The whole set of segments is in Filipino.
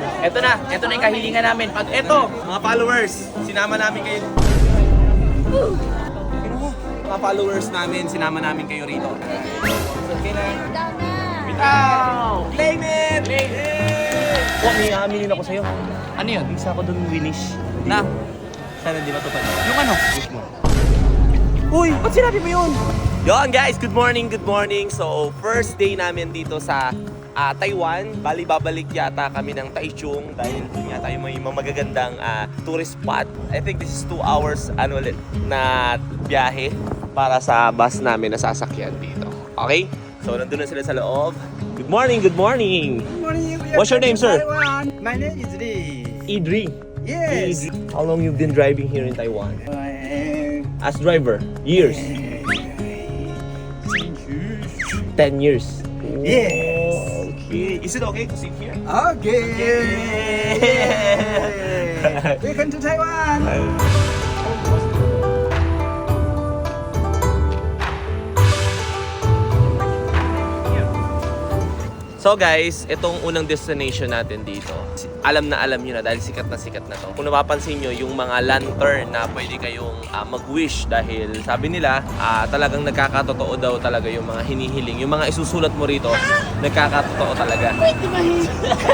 Eto na, eto na yung kahilingan namin. Pag eto, Mga followers, sinama namin kayo. Mga followers namin, sinama namin kayo rito. Okay na. Bitaw! Claim it! Claim it! Huwag may aaminin ako sa'yo. Ano yun? Isa ko dun winish. Na, Sana di matupad. yung ano? Uy! Ba't sinabi mo yun? Yon guys, good morning, good morning. So, first day namin dito sa ah, Taiwan. Bali, babalik yata kami ng Taichung dahil yun yata yung may magagandang ah, tourist spot. I think this is 2 hours ano ulit na biyahe para sa bus namin na sasakyan dito. Okay? So, nandun na sila sa loob. Good morning, good morning! morning. we are What's your name, sir? Taiwan. My name is Lee. Idri. Yes. Idri. How long you've been driving here in Taiwan? Uh, As driver? Years? 10 years. Yes. Okay. Is it okay to sit here? Okay. Welcome to Taiwan. So guys, itong unang destination natin dito, alam na alam nyo na dahil sikat na sikat na to. Kung napapansin nyo, yung mga lantern na pwede kayong ah, mag-wish dahil sabi nila, ah, talagang nagkakatotoo daw talaga yung mga hinihiling. Yung mga isusulat mo rito, nagkakatotoo talaga.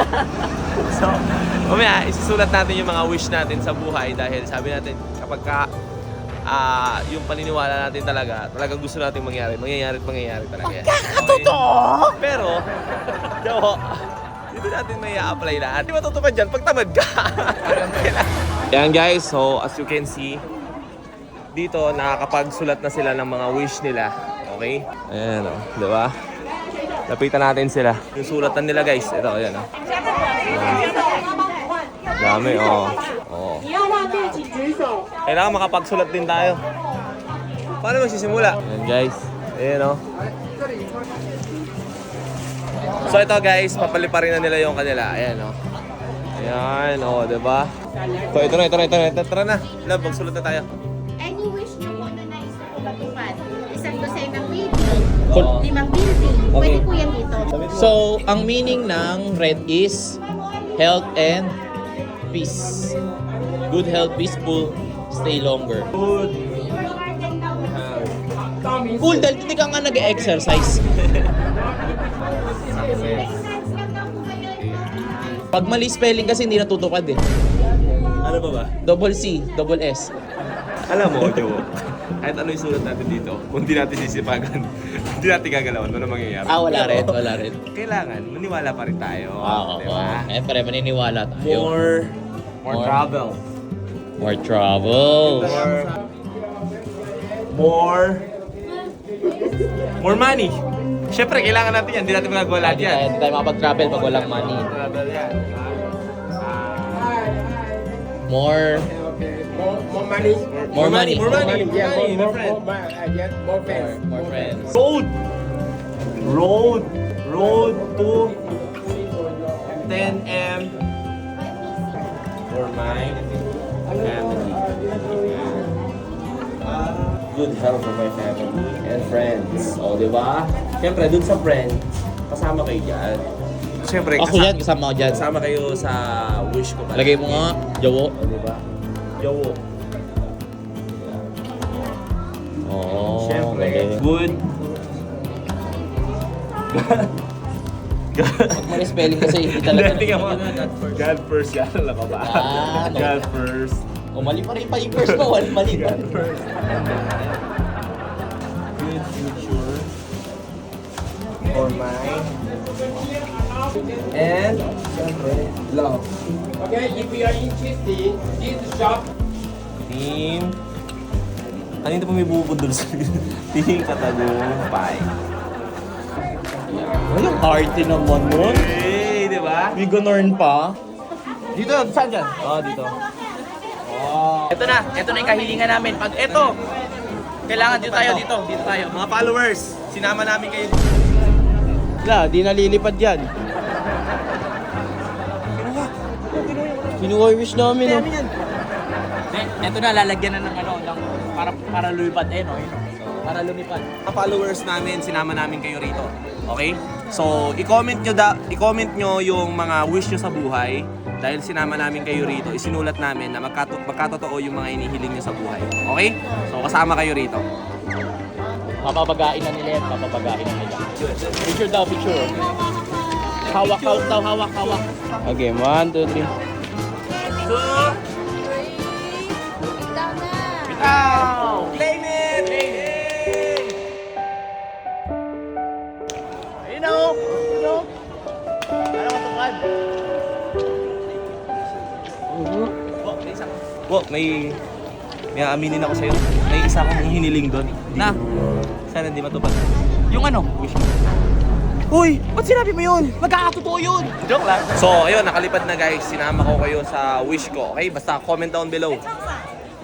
so, mamaya, isusulat natin yung mga wish natin sa buhay dahil sabi natin, kapag ka, ah, yung paniniwala natin talaga, talagang gusto natin mangyari, mangyayari at mangyayari talaga. Magkakatotoo! Pero, Jawo, dito natin may apply lahat. Di matutupad dyan pag tamad ka. Yan guys, so as you can see, dito nakakapagsulat na sila ng mga wish nila. Okay? Ayan o, di ba? Lapitan natin sila. Yung sulatan nila guys, ito, ayan o. Dami, oo. Oh. Oh. Kailangan makapagsulat din tayo. Paano magsisimula? Ayan guys. Ayan o. Oh. So ito guys, papaliparin na nila yung kanila. Ayan o. Oh. Ayan o, oh, diba? So ito na, ito na, ito na. Tara na. Love, magsulat na tayo. Any wish nyo po na nais ko matupad? Isang dosen ng waiting, oh. limang building. Pwede po yan dito. So, ang meaning ng red is health and peace. Good health, peaceful, stay longer. Good. Cool, dahil hindi ka nga nag-exercise. Pag mali spelling kasi hindi natutupad eh. Ano ba ba? Double C, double S. Alam mo, Joe, kahit ano yung sulat natin dito, kung di natin sisipagan, hindi natin gagalawan, ano mangyayari? Ah, wala rin, wala rin. Kailangan, maniwala pa rin tayo. Ah, oo. di ba? Eh, pare, maniniwala tayo. More, more, More. travel. More troubles. More, more, more money. Siyempre, kailangan natin yan. Hindi natin magagawa lahat Hindi yan. tayo, hindi tayo makapag-travel pag walang money. Travel yan. More, More, more money. more money. More money. More, my more, friend. more, get more friends. More friends. Road! Road! Road to 10M for my family. Good health for my family and friends. O, di ba? Siyempre, dun sa friends, kasama kayo dyan. Siyempre, Ako yan, kasama ko dyan. kasama kayo sa wish ko pala. Lagay mo nga, Jawo. O, di ba? Yo. Oo. Siyempre, galing. good. Pag mali spelling kasi hindi talaga. Tingnan mo. God first. God Alam ka ba? Ah, no. God first. O mali pa rin pa yung first mo, mali mali pa. God first. Good future for my and Love. Okay, if you are interested, this shop team kanina pa may bubudol sa team katagumpay. Ay, ang arty naman nun. Hey, di ba? May ganorn pa. Dito, saan dyan? Oh, dito. Ito na, ito na yung kahilingan namin. Pag ito, kailangan dito tayo, dito, dito tayo. Mga followers, sinama namin kayo. Wala, di nalilipad yan. Kinuha yung wish namin. oh. Ito na, lalagyan na ng ano, ng, para, para lumipad eh, no? Para lumipad. Mga followers namin, sinama namin kayo rito. Okay? So, i-comment nyo, da, i-comment nyo yung mga wish nyo sa buhay. Dahil sinama namin kayo rito, isinulat namin na magkato, magkatotoo yung mga inihiling nyo sa buhay. Okay? So, kasama kayo rito. Papapagain na nila yan, papapagain na nila. Picture daw, picture. Hawak, hawak daw, hawak, hawak. Okay, one, two, three. Ow! Claim it! Ano matupad? Wo, may isa. May... May aaminin ako sa'yo. May isa akong hiniling doon. Na, sana hindi matupad. Yung ano? Wish mo. Uy, ba't sinabi mo yun? Magkakatotoo yun. Joke lang. So, ayun, nakalipad na guys. Sinama ko kayo sa wish ko. Okay? Basta comment down below.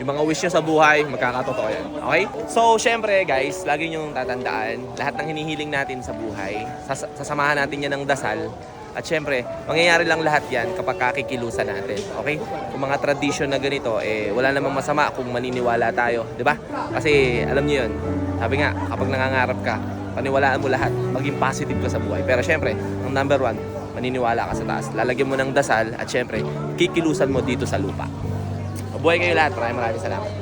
Yung mga wish nyo sa buhay, magkakatotoo yan. Okay? So, syempre guys, lagi nyo tatandaan, lahat ng hinihiling natin sa buhay, sas- sasamahan natin yan ng dasal. At syempre, mangyayari lang lahat yan kapag kakikilusan natin. Okay? Kung mga tradisyon na ganito, eh, wala namang masama kung maniniwala tayo. ba? Kasi, alam niyo yun, sabi nga, kapag nangangarap ka, paniwalaan mo lahat, maging positive ka sa buhay. Pero syempre, ang number one, maniniwala ka sa taas. Lalagyan mo ng dasal at syempre, kikilusan mo dito sa lupa. Mabuhay kayo lahat. Maraming maraming salamat.